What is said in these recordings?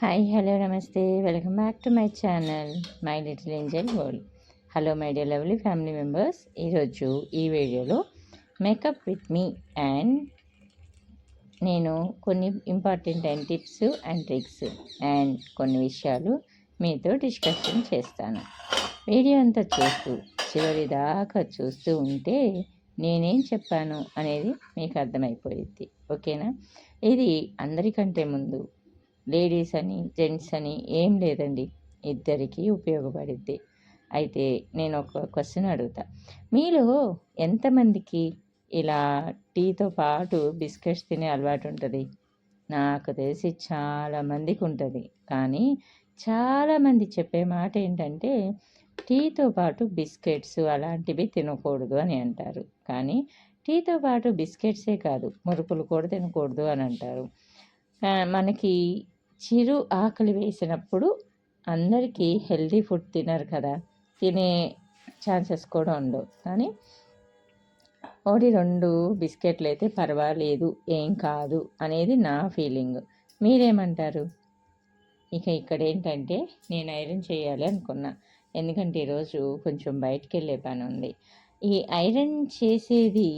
Hi hello నమస్తే. Welcome back to my channel my little angel world. Hello my dear lovely family members. ఈరోజు ఈ వీడియోలో makeup with me and నేను కొన్ని important and tips and tricks and కొన్ని విషయాలు మీతో డిస్కషన్ చేస్తాను. వీడియో అంతా చూస్తూ చివరి దాకా చూస్తూ ఉంటే నేనేం చెప్పాను అనేది మీకు అర్థమైపోయింది ఓకేనా? ఇది అందరికంటే ముందు లేడీస్ అని జెంట్స్ అని ఏం లేదండి. ఇద్దరికీ ఉపయోగపడుద్ది. అయితే నేను ఒక క్వశ్చన్ అడుగుతా. మీలో ఎంతమందికి ఇలా టీతో పాటు బిస్కెట్స్ తినే అలవాటు ఉంటుంది? నాకు తెలిసి చాలామందికి ఉంటుంది. కానీ చాలామంది చెప్పే మాట ఏంటంటే టీతో పాటు బిస్కెట్స్ అలాంటివి తినకూడదు అని అంటారు. కానీ టీతో పాటు బిస్కెట్సే కాదు మురుకులు కూడా తినకూడదు అని అంటారు. మనకి చిరు ఆకలి వేసినప్పుడు అందరికీ హెల్దీ ఫుడ్ తినరు కదా. తినే ఛాన్సెస్ కూడా ఉండవు. కానీ ఒకటి రెండు బిస్కెట్లు అయితే పర్వాలేదు ఏం కాదు అనేది నా ఫీలింగ్. మీరేమంటారు? ఇక ఇక్కడ ఏంటంటే నేను ఐరన్ చేయాలి అనుకున్నా. ఎందుకంటే ఈరోజు కొంచెం బయటికి వెళ్ళే పని ఉంది ఈ ఐరన్ చేసేది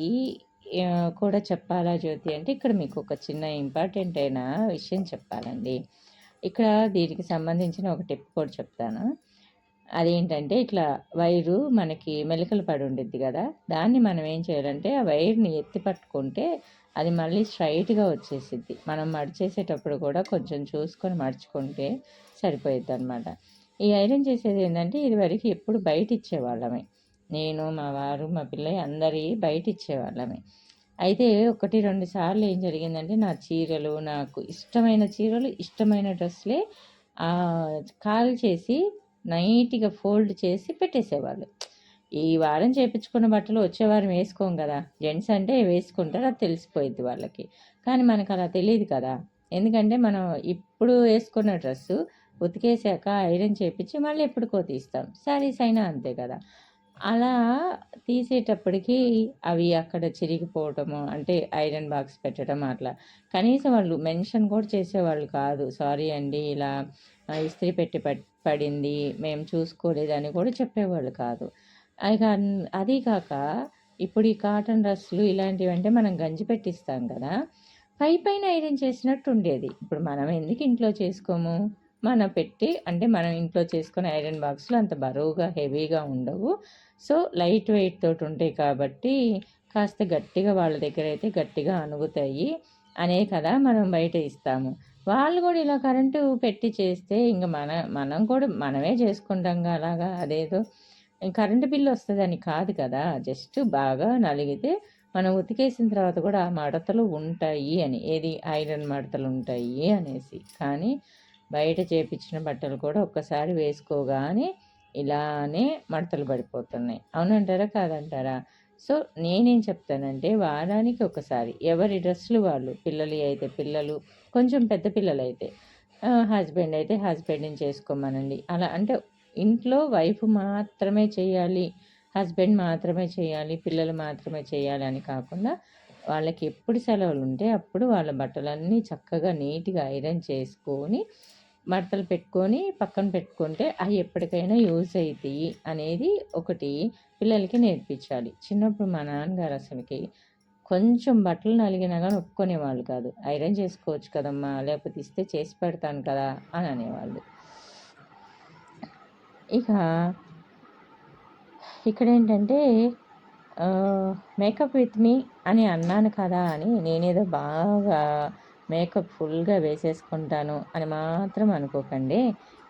కూడా చెప్పాలా జ్యోతి? అంటే ఇక్కడ మీకు ఒక చిన్న ఇంపార్టెంట్ అయిన విషయం చెప్పాలండి. ఇక్కడ దీనికి సంబంధించిన ఒక టిప్ కూడా చెప్తాను. అదేంటంటే ఇట్లా వైరు మనకి మెలికలు పడి ఉండిద్ది కదా దాన్ని మనం ఏం చేయాలంటే ఆ వైర్ని ఎత్తి పట్టుకుంటే అది మళ్ళీ స్ట్రైట్గా వచ్చేసిద్ది. మనం మడిచేసేటప్పుడు కూడా కొంచెం చూసుకొని మడుచుకుంటే సరిపోయిద్ది అనమాట ఈ ఐరన్ చేసేది ఏంటంటే ఇది వరకు ఎప్పుడు బయట ఇచ్చేవాళ్ళమే నేను మా వారు మా పిల్ల అందరి బయట ఇచ్చేవాళ్ళమే అయితే ఒకటి రెండు సార్లు ఏం జరిగిందంటే నా చీరలు నాకు ఇష్టమైన చీరలు ఇష్టమైన డ్రెస్లే కాల్ చేసి నైట్గా ఫోల్డ్ చేసి పెట్టేసేవాళ్ళు. ఈ వారం చేపించుకున్న బట్టలు వచ్చే వారం వేసుకోం కదా జెంట్స్ అంటే వేసుకుంటారు అది తెలిసిపోయింది వాళ్ళకి. కానీ మనకు అలా తెలియదు కదా ఎందుకంటే మనం ఇప్పుడు వేసుకున్న డ్రెస్సు ఉతికేసాక ఐరన్ చేపించి మళ్ళీ ఎప్పుడుకో తీస్తాం. శారీస్ అయినా అంతే కదా. అలా తీసేటప్పటికి అవి అక్కడ చిరిగిపోవటము అంటే ఐరన్ బాక్స్ పెట్టడం అట్లా. కనీసం వాళ్ళు మెన్షన్ కూడా చేసేవాళ్ళు కాదు. సారీ అండి ఇలా ఇస్త్రీ పెట్టి పడింది మేము చూసుకోలేదని కూడా చెప్పేవాళ్ళు కాదు. అది కాక ఇప్పుడు ఈ కాటన్ డ్రెస్సులు ఇలాంటివి అంటే మనం గంజి పెట్టిస్తాం కదా పై పైన ఐరన్ చేసినట్టు ఉండేది. ఇప్పుడు మనం ఎందుకు ఇంట్లో చేసుకోము? మన పెట్టి అంటే మనం ఇంట్లో చేసుకునే ఐరన్ బాక్స్లు అంత బరువుగా హెవీగా ఉండవు. సో లైట్ వెయిట్ తోటి ఉంటాయి కాబట్టి కాస్త గట్టిగా వాళ్ళ దగ్గర అయితే గట్టిగా అనుగుతాయి అనే కదా మనం బయట ఇస్తాము. వాళ్ళు కూడా ఇలా కరెంటు పెట్టి చేస్తే ఇంకా మన మనం కూడా మనమే చేసుకుంటాం అలాగా? అదేదో కరెంటు బిల్లు వస్తుందని కాదు కదా? జస్ట్ బాగా నలిగితే మనం ఉతికేసిన తర్వాత కూడా ఆ మడతలు ఉంటాయి అని ఏది? ఐరన్ మడతలు ఉంటాయి అనేసి. కానీ బయట చేపించిన బట్టలు కూడా ఒక్కసారి వేసుకోగానే ఇలానే మడతలు పడిపోతున్నాయి. అవునంటారా? కాదంటారా? సో నేనేం చెప్తానంటే వారానికి ఒకసారి ఎవరి డ్రెస్సులు వాళ్ళు పిల్లలు అయితే పిల్లలు కొంచెం పెద్ద పిల్లలు అయితే హస్బెండ్ అయితే హస్బెండ్ని చేసుకోమనండి. అలా అంటే ఇంట్లో వైఫ్ మాత్రమే చేయాలి హస్బెండ్ మాత్రమే చేయాలి పిల్లలు మాత్రమే చేయాలి అని కాకుండా వాళ్ళకి ఎప్పుడు సెలవులు ఉంటే అప్పుడు వాళ్ళ బట్టలన్నీ చక్కగా నీట్గా ఐరన్ చేసుకొని మడతలు పెట్టుకొని పక్కన పెట్టుకుంటే అవి ఎప్పటికైనా యూజ్ అవుతాయి అనేది ఒకటి పిల్లలకి నేర్పించాలి. చిన్నప్పుడు మా నాన్నగారు అసలుకి కొంచెం బట్టలు నలిగినా కానీ ఒప్పుకునేవాళ్ళు కాదు. ఐరన్ చేసుకోవచ్చు కదమ్మా లేకపోతే ఇస్తే చేసి పెడతాను కదా అని అనేవాళ్ళు. ఇక ఇక్కడ ఏంటంటే మేకప్ విత్ మీ అని అన్నాను కదా అని నేనేదో బాగా మేకప్ ఫుల్గా వేసేసుకుంటాను అని మాత్రం అనుకోకండి.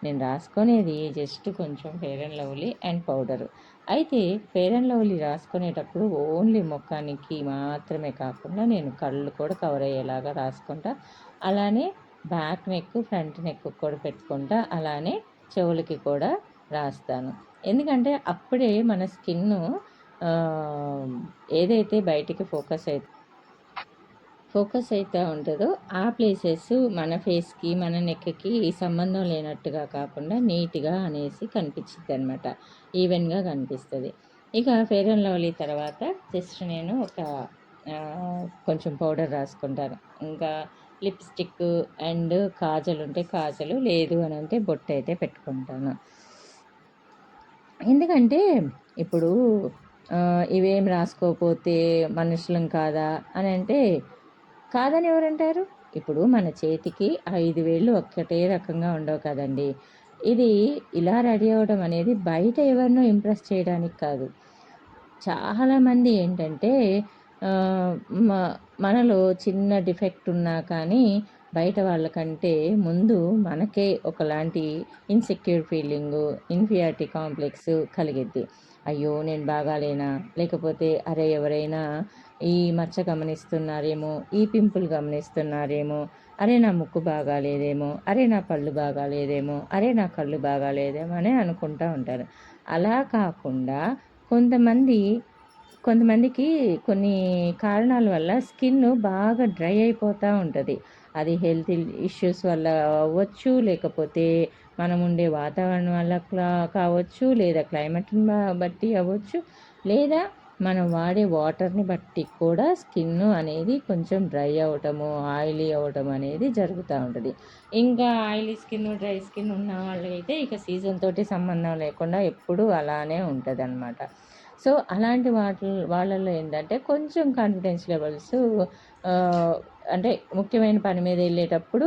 నేను రాసుకునేది జస్ట్ కొంచెం fair and lovely and powder. అయితే ఫేర్ అండ్ లవ్లీ రాసుకునేటప్పుడు ఓన్లీ ముఖానికి మాత్రమే కాకుండా నేను కళ్ళు కూడా కవర్ అయ్యేలాగా రాసుకుంటా. అలానే బ్యాక్ నెక్ ఫ్రంట్ నెక్ కూడా పెట్టుకుంటా. అలానే చెవులకి కూడా రాస్తాను. ఎందుకంటే అప్పుడే మన స్కిన్ ఏదైతే బయటికి ఫోకస్ అవుతుంది ఫోకస్ అయితే ఉంటుందో ఆ ప్లేసెస్ మన ఫేస్కి మన నెక్కి సంబంధం లేనట్టుగా కాకుండా నీట్గా అనేసి కనిపించింది అనమాట ఈవెన్గా కనిపిస్తుంది. ఇక ఫేర్ అండ్ లవ్లీ తర్వాత జస్ట్ నేను ఒక కొంచెం పౌడర్ రాసుకుంటాను. ఇంకా లిప్స్టిక్ అండ్ కాజలు ఉంటే కాజలు లేదు అని అంటే బొట్టు అయితే పెట్టుకుంటాను. ఎందుకంటే ఇప్పుడు ఇవేం రాసుకోకపోతే మనుషులం కాదా అని అంటే కాదని ఎవరంటారు? ఇప్పుడు మన చేతికి ఐదు వేళ్ళు ఒక్కటే రకంగా ఉండవు కదండి. ఇది ఇలా రెడీ అవ్వడం అనేది బయట ఎవరినో ఇంప్రెస్ చేయడానికి కాదు. చాలామంది ఏంటంటే మ- మనలో చిన్న డిఫెక్ట్ ఉన్నా కానీ బయట వాళ్ళకంటే ముందు మనకే ఒకలాంటి ఇన్సెక్యూర్ ఫీలింగు ఇన్ఫియారిటీ కాంప్లెక్స్ కలిగిద్ది. అయ్యో నేను బాగాలేనా? లేకపోతే అరే ఎవరైనా ఈ మచ్చ గమనిస్తున్నారేమో ఈ పింపుల్ గమనిస్తున్నారేమో అరే నా ముక్కు బాగాలేదేమో అరే నా పళ్ళు బాగాలేదేమో అరే నా కళ్ళు బాగాలేదేమో అని అనుకుంటూ ఉంటారు. అలా కాకుండా కొంతమంది కొంతమందికి కొన్ని కారణాల వల్ల స్కిన్ బాగా డ్రై అయిపోతూ ఉంటుంది. అది హెల్త్ ఇష్యూస్ వల్ల అవ్వచ్చు లేకపోతే మనం ఉండే వాతావరణం వల్ల క్లా- కావచ్చు లేదా క్లైమేట్ని బట్టి అవ్వచ్చు లేదా మనం వాడే వాటర్ని బట్టి కూడా స్కిన్ అనేది కొంచెం డ్రై అవ్వటము ఆయిలీ అవ్వటం అనేది జరుగుతూ ఉంటుంది. ఇంకా ఆయిలీ స్కిన్ డ్రై స్కిన్ ఉన్న వాళ్ళకైతే ఇక సీజన్ తోటి సంబంధం లేకుండా ఎప్పుడూ అలానే ఉంటుంది అనమాట సో అలాంటి వాటి వాళ్ళలో ఏంటంటే కొంచెం కాన్ఫిడెన్స్ లెవెల్స్ అంటే ముఖ్యమైన పని మీద వెళ్ళేటప్పుడు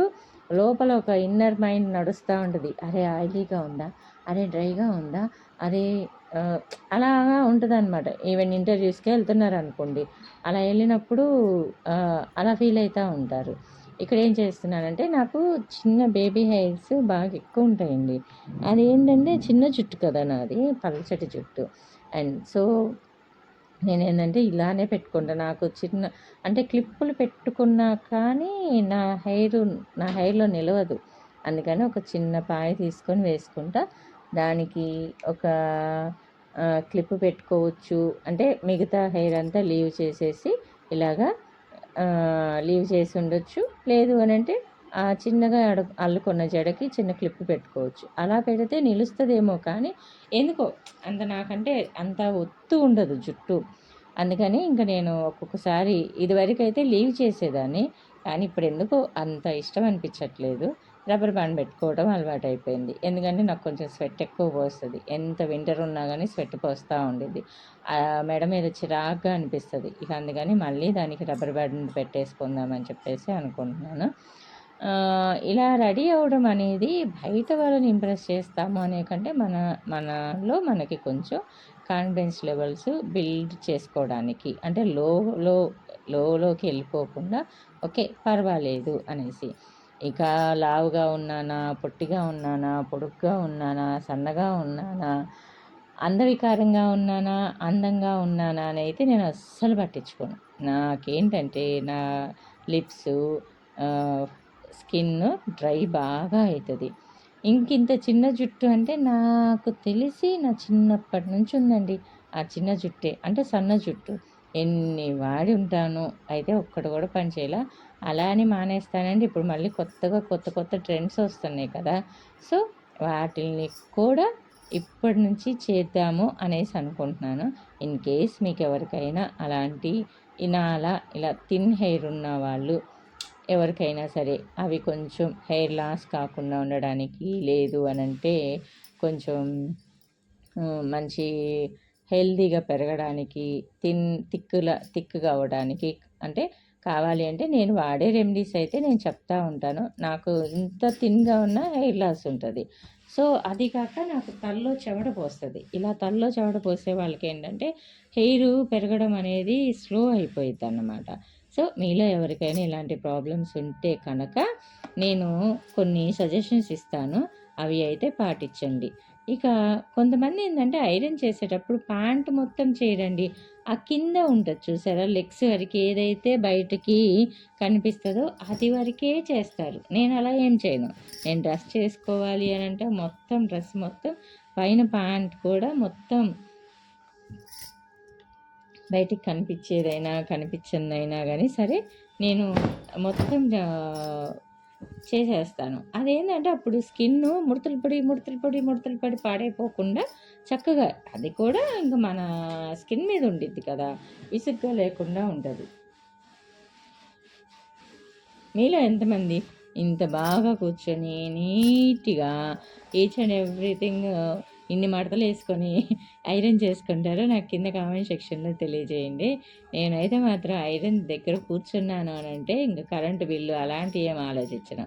లోపల ఒక ఇన్నర్ మైండ్ నడుస్తూ ఉంటుంది. అరే ఆయిలీగా ఉందా? అరే డ్రైగా ఉందా? అరే అలాగా ఉంటుంది అనమాట ఈవెన్ ఇంటర్వ్యూస్కి వెళ్తున్నారు అనుకోండి అలా వెళ్ళినప్పుడు అలా ఫీల్ అవుతూ ఉంటారు. ఇక్కడ ఏం చేస్తున్నానంటే నాకు చిన్న బేబీ హెయిర్స్ బాగా ఎక్కువ ఉంటాయండి. అది ఏంటంటే చిన్న జుట్టు కదా నాది పలచటి జుట్టు. అండ్ సో నేను ఏంటంటే ఇలానే పెట్టుకుంటా. నాకు చిన్న అంటే క్లిప్పులు పెట్టుకున్నా కానీ నా హెయిర్ నా హెయిర్లో నిలవదు. అందుకని ఒక చిన్న పాయ తీసుకొని వేసుకుంటా. దానికి ఒక క్లిప్ పెట్టుకోవచ్చు. అంటే మిగతా హెయిర్ అంతా లీవ్ చేసేసి ఇలాగా లీవ్ చేసి ఉండొచ్చు. లేదు అని అంటే ఆ చిన్నగా అడ అల్లుకున్న జడకి చిన్న క్లిప్ పెట్టుకోవచ్చు. అలా పెడితే నిలుస్తుందేమో కానీ ఎందుకో అంత నాకంటే అంత ఒత్తు ఉండదు జుట్టు. అందుకని ఇంకా నేను ఒక్కొక్కసారి ఇదివరకైతే లీవ్ చేసేదాన్ని కానీ ఇప్పుడు ఎందుకో అంత ఇష్టం అనిపించట్లేదు. రబ్బర్ బ్యాండ్ పెట్టుకోవడం అలవాటు అయిపోయింది ఎందుకంటే నాకు కొంచెం స్వెట్ ఎక్కువ పోస్తుంది. ఎంత వింటర్ ఉన్నా కానీ స్వెట్ పోస్తూ ఉండేది మెడ మీద చిరాగ్గా అనిపిస్తుంది. ఇక అందుకని మళ్ళీ దానికి రబ్బర్ బ్యాండ్ పెట్టేసుకుందామని చెప్పేసి అనుకుంటున్నాను. ఇలా రెడీ అవ్వడం అనేది బయట వాళ్ళని ఇంప్రెస్ చేస్తాము అనే కంటే మన మనలో మనకి కొంచెం కాన్ఫిడెన్స్ లెవెల్స్ బిల్డ్ చేసుకోవడానికి అంటే లో లో లోలోకి వెళ్ళిపోకుండా ఓకే పర్వాలేదు అనేసి. ఇక లావుగా ఉన్నానా పొట్టిగా ఉన్నానా పొడుగ్గా ఉన్నానా సన్నగా ఉన్నానా అందవికారంగా ఉన్నానా అందంగా ఉన్నానా అని అయితే నేను అస్సలు పట్టించుకోను. నాకేంటంటే నా లిప్స్ స్కిన్ డ్రై బాగా అవుతుంది ఇంకింత చిన్న జుట్టు అంటే నాకు తెలిసి నా చిన్నప్పటి నుంచి ఉందండి. ఆ చిన్న జుట్టే అంటే సన్న జుట్టు. ఎన్ని వాడి ఉంటాను. అయితే ఒక్కటి కూడా పనిచేయాల అలా అని మానేస్తానండి. ఇప్పుడు మళ్ళీ కొత్తగా కొత్త కొత్త ట్రెండ్స్ వస్తున్నాయి కదా. సో వాటిని కూడా ఇప్పటి నుంచి చేద్దాము అనేసి అనుకుంటున్నాను. ఇన్ కేస్ మీకు ఎవరికైనా అలాంటి ఇలా అలా ఇలా థిన్ హెయిర్ ఉన్న వాళ్ళు ఎవరికైనా సరే అవి కొంచెం హెయిర్ లాస్ కాకుండా ఉండడానికి లేదు అని అంటే కొంచెం మంచి హెల్దీగా పెరగడానికి తిన్ తిక్కుల తిక్కుగా అవ్వడానికి అంటే కావాలి అంటే నేను వాడే రెమెడీస్ అయితే నేను చెప్తా ఉంటాను. నాకు ఇంత తిన్గా ఉన్న హెయిర్ లాస్ ఉంటుంది. సో అది కాక నాకు తల్లో చెమట పోస్తుంది. ఇలా తల్లో చెమట పోసే వాళ్ళకి ఏంటంటే హెయిర్ పెరగడం అనేది స్లో అయిపోయింది అన్నమాట సో మీలో ఎవరికైనా ఇలాంటి ప్రాబ్లమ్స్ ఉంటే కనుక నేను కొన్ని సజెషన్స్ ఇస్తాను. అవి అయితే పాటించండి. ఇక కొంతమంది ఏంటంటే ఐరన్ చేసేటప్పుడు ప్యాంట్ మొత్తం చేయరండి ఆ కింద ఉంటుంది చూసారా? లెగ్స్ వరకు ఏదైతే బయటకి కనిపిస్తుందో అది వరకే చేస్తారు. నేను అలా ఏం చేయను. నేను డ్రెస్ చేసుకోవాలి అని అంటే మొత్తం డ్రెస్ మొత్తం పైన ప్యాంట్ కూడా మొత్తం బయటికి కనిపించేదైనా కనిపించిందైనా కానీ సరే నేను మొత్తం చేసేస్తాను. అదేంటంటే అప్పుడు స్కిన్ ముడతలు పడి ముడతలు పడి ముడతలు పడి పాడైపోకుండా చక్కగా అది కూడా ఇంకా మన స్కిన్ మీద ఉండిద్ది కదా. విసుగ్గా లేకుండా ఉంటుంది. మీలో ఎంతమంది ఇంత బాగా కూర్చొని నీట్గా ఈచ్ అండ్ ఎవ్రీథింగ్ ఇన్ని మడతలు వేసుకొని ఐరన్ చేసుకుంటారో నాకు కింద కామెంట్ సెక్షన్లో తెలియజేయండి. నేనైతే మాత్రం ఐరన్ దగ్గర కూర్చున్నాను అని అంటే ఇంకా కరెంటు బిల్లు అలాంటివి ఏం ఆలోచించిన.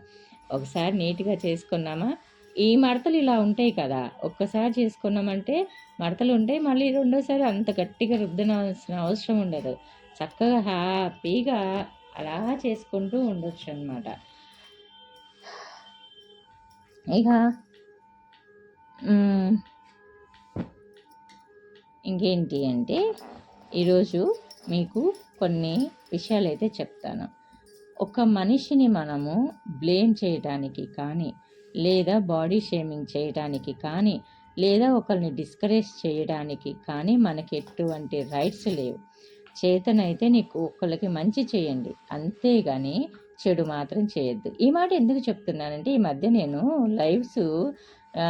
ఒకసారి నీట్గా చేసుకున్నామా? ఈ మడతలు ఇలా ఉంటాయి కదా ఒక్కసారి చేసుకున్నామంటే మడతలు ఉంటాయి మళ్ళీ రెండోసారి అంత గట్టిగా రుద్దనవలసిన అవసరం ఉండదు. చక్కగా హ్యాపీగా అలా చేసుకుంటూ ఉండొచ్చు అనమాట ఇక ఇంకేంటి అంటే ఈరోజు మీకు కొన్ని విషయాలు అయితే చెప్తాను. ఒక మనిషిని మనము బ్లేమ్ చేయడానికి కానీ లేదా బాడీ షేమింగ్ చేయడానికి కానీ లేదా ఒకరిని డిస్కరేజ్ చేయడానికి కానీ మనకి ఎటువంటి రైట్స్ లేవు. చేతనైతే నీకు ఒకళ్ళకి మంచి చేయండి. అంతేగాని చెడు మాత్రం చేయొద్దు. ఈ మాట ఎందుకు చెప్తున్నానంటే ఈ మధ్య నేను లైవ్స్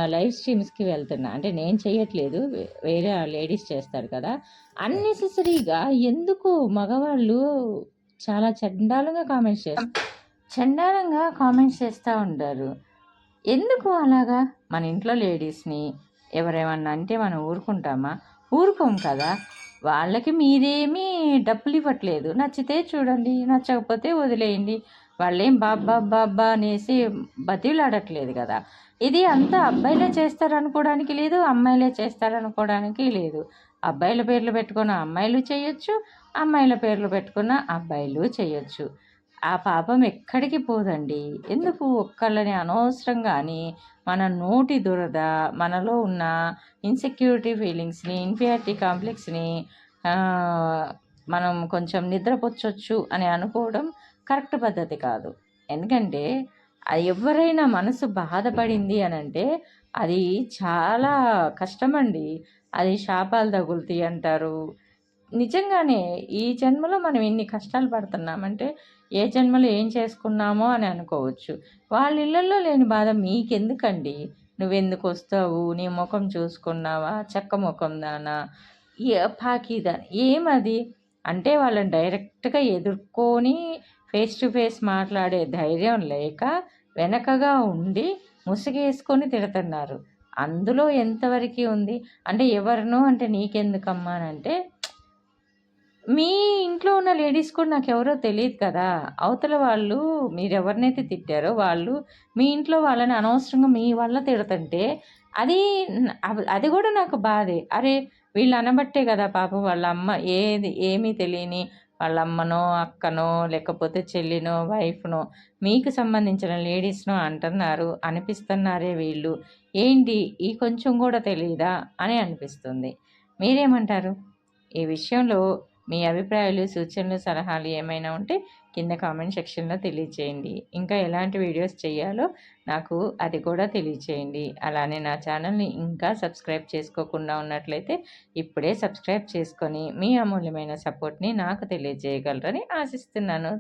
లైవ్ స్ట్రీమ్స్కి వెళ్తున్నా. అంటే నేను చేయట్లేదు వేరే లేడీస్ చేస్తారు కదా. అన్నెసెసరీగా ఎందుకు మగవాళ్ళు చాలా చండాలంగా కామెంట్స్ చేస్తారు చండాలంగా కామెంట్స్ చేస్తూ ఉంటారు. ఎందుకు అలాగా? మన ఇంట్లో లేడీస్ని ఎవరేమన్నా అంటే మనం ఊరుకుంటామా? ఊరుకోం కదా. వాళ్ళకి మీరేమీ డబ్బులు ఇవ్వట్లేదు. నచ్చితే చూడండి నచ్చకపోతే వదిలేయండి. వాళ్ళేం బాబ్బా బాబ్బా అనేసి బతిలాడట్లేదు కదా. ఇది అంతా అబ్బాయిలే చేస్తారనుకోవడానికి లేదు అమ్మాయిలే చేస్తారనుకోవడానికి లేదు. అబ్బాయిల పేర్లు పెట్టుకున్న అమ్మాయిలు చేయొచ్చు అమ్మాయిల పేర్లు పెట్టుకున్న అబ్బాయిలు చేయొచ్చు. ఆ పాపం ఎక్కడికి పోదండి? ఎందుకు ఒక్కళ్ళని అనవసరంగాని మన నోటి దురద మనలో ఉన్న ఇన్సెక్యూరిటీ ఫీలింగ్స్ని ఇన్ఫియారిటీ కాంప్లెక్స్ని మనం కొంచెం నిద్రపుచ్చొచ్చు అని అనుకోవడం కరెక్ట్ పద్ధతి కాదు. ఎందుకంటే ఎవరైనా మనసు బాధపడింది అని అంటే అది చాలా కష్టమండి. అది శాపాలు తగులుతాయి అంటారు. నిజంగానే ఈ జన్మలో మనం ఎన్ని కష్టాలు పడుతున్నామంటే ఏ జన్మలో ఏం చేసుకున్నామో అని అనుకోవచ్చు. వాళ్ళ ఇళ్ళల్లో లేని బాధ మీకెందుకండి? నువ్వెందుకు వస్తావు? నీ ముఖం చూసుకున్నావా? చెక్క ముఖం దానా? పాకిదా ఏమది? అంటే వాళ్ళని డైరెక్ట్గా ఎదుర్కొని ఫేస్ టు ఫేస్ మాట్లాడే ధైర్యం లేక వెనకగా ఉండి ముసుగేసుకొని తిడుతున్నారు. అందులో ఎంతవరకు ఉంది? అంటే ఎవరినో అంటే నీకెందుకమ్మా అని అంటే మీ ఇంట్లో ఉన్న లేడీస్ కూడా నాకు ఎవరో తెలియదు కదా. అవతల వాళ్ళు మీరు ఎవరినైతే తిట్టారో వాళ్ళు మీ ఇంట్లో వాళ్ళని అనవసరంగా మీ వల్ల తిడుతుంటే అది అది కూడా నాకు బాధే. అరే వీళ్ళు అనబట్టే కదా పాపం వాళ్ళ అమ్మ ఏది ఏమీ తెలియని వాళ్ళ అమ్మనో అక్కనో లేకపోతే చెల్లినో వైఫ్నో మీకు సంబంధించిన లేడీస్నో అంటున్నారు అనిపిస్తున్నారే వీళ్ళు. ఏంటి? ఈ కొంచెం కూడా తెలియదా అని అనిపిస్తుంది. మీరేమంటారు? ఈ విషయంలో మీ అభిప్రాయాలు సూచనలు సలహాలు ఏమైనా ఉంటే కింద కామెంట్ సెక్షన్లో తెలియచేయండి. ఇంకా ఎలాంటి వీడియోస్ చేయాలో నాకు అది కూడా తెలియచేయండి. అలానే నా ఛానల్ని ఇంకా సబ్స్క్రైబ్ చేసుకోకుండా ఉన్నట్లయితే ఇప్పుడే సబ్స్క్రైబ్ చేసుకొని మీ అమూల్యమైన సపోర్ట్ని నాకు తెలియజేయగలరని ఆశిస్తున్నాను.